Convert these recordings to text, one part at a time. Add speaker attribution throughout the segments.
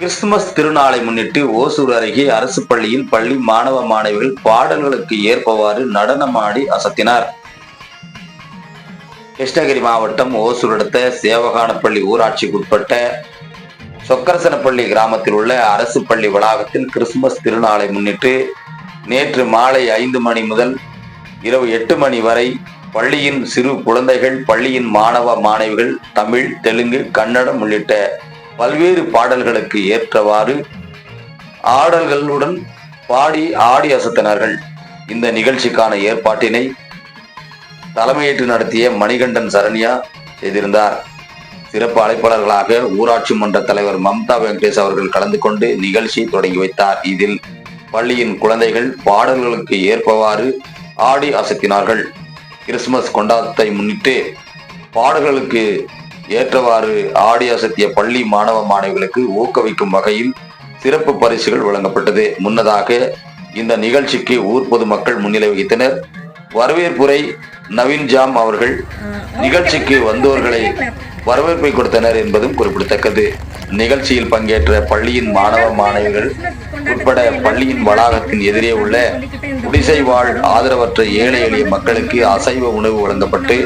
Speaker 1: Christmas திருநாளை முன்னிட்டு ஓசூர் அருகே அரசு பள்ளியில் பள்ளி மாணவ மாணவிகள் பாடல்களுக்கு ஏற்பவாறு நடனமாடி அசத்தினார். கிருஷ்ணகிரி மாவட்டம் ஓசூர் அடுத்த சேவகானப்பள்ளி ஊராட்சிக்குட்பட்ட சொக்கரசனப்பள்ளி கிராமத்தில் உள்ள அரசு பள்ளி வளாகத்தில் கிறிஸ்துமஸ் திருநாளை முன்னிட்டு நேற்று மாலை ஐந்து மணி முதல் இரவு எட்டு மணி வரை பள்ளியின் சிறு குழந்தைகள் பள்ளியின் மாணவ மாணவிகள் தமிழ் தெலுங்கு கன்னடம் உள்ளிட்ட பல்வேறு பாடல்களுக்கு ஏற்றவாறு ஆடல்களுடன் பாடி ஆடி அசத்தினார்கள். இந்த நிகழ்ச்சிக்கான ஏற்பாட்டினை தலைமையேற்று நடத்திய மணிகண்டன் சரண்யா செய்திருந்தார். சிறப்பு அழைப்பாளர்களாக ஊராட்சி மன்ற தலைவர் மம்தா வெங்கடேஷ் அவர்கள் கலந்து கொண்டு நிகழ்ச்சி தொடங்கி வைத்தார். இதில் பள்ளியின் குழந்தைகள் பாடல்களுக்கு ஏற்பவாறு ஆடி அசத்தினார்கள். கிறிஸ்துமஸ் கொண்டாட்டத்தை முன்னிட்டு பாடல்களுக்கு ஏற்றவாறு ஆடி அசத்திய பள்ளி மாணவ மாணவிகளுக்கு ஊக்குவிக்கும் வகையில் சிறப்பு பரிசுகள் வழங்கப்பட்டது. முன்னதாக இந்த நிகழ்ச்சிக்கு ஊர் பொதுமக்கள் முன்னிலை வகித்தனர். வரவேற்புரை நவீன் ஜாம் அவர்கள் நிகழ்ச்சிக்கு வந்தோர்களை வரவேற்பை கொடுத்தனர் என்பதும் குறிப்பிடத்தக்கது. நிகழ்ச்சியில் பங்கேற்ற பள்ளியின் மாணவ மாணவிகள் உட்பட பள்ளியின் வளாகத்தின் எதிரே உள்ள குடிசை வாழ் ஆதரவற்ற ஏழை எளிய மக்களுக்கு அசைவ உணவு வழங்கப்பட்டு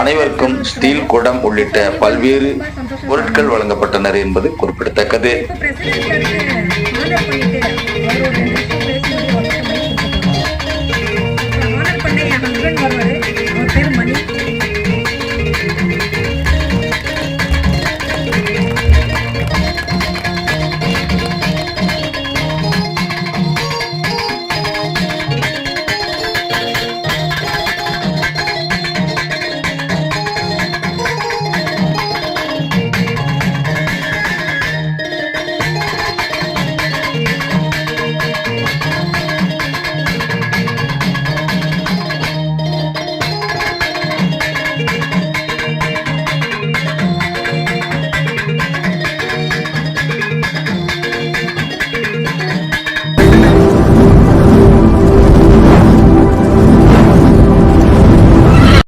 Speaker 1: அனைவருக்கும் ஸ்டீல் குடம் உள்ளிட்ட பல்வேறு பொருட்கள் வழங்கப்பட்டனர் என்பது குறிப்பிடத்தக்கது.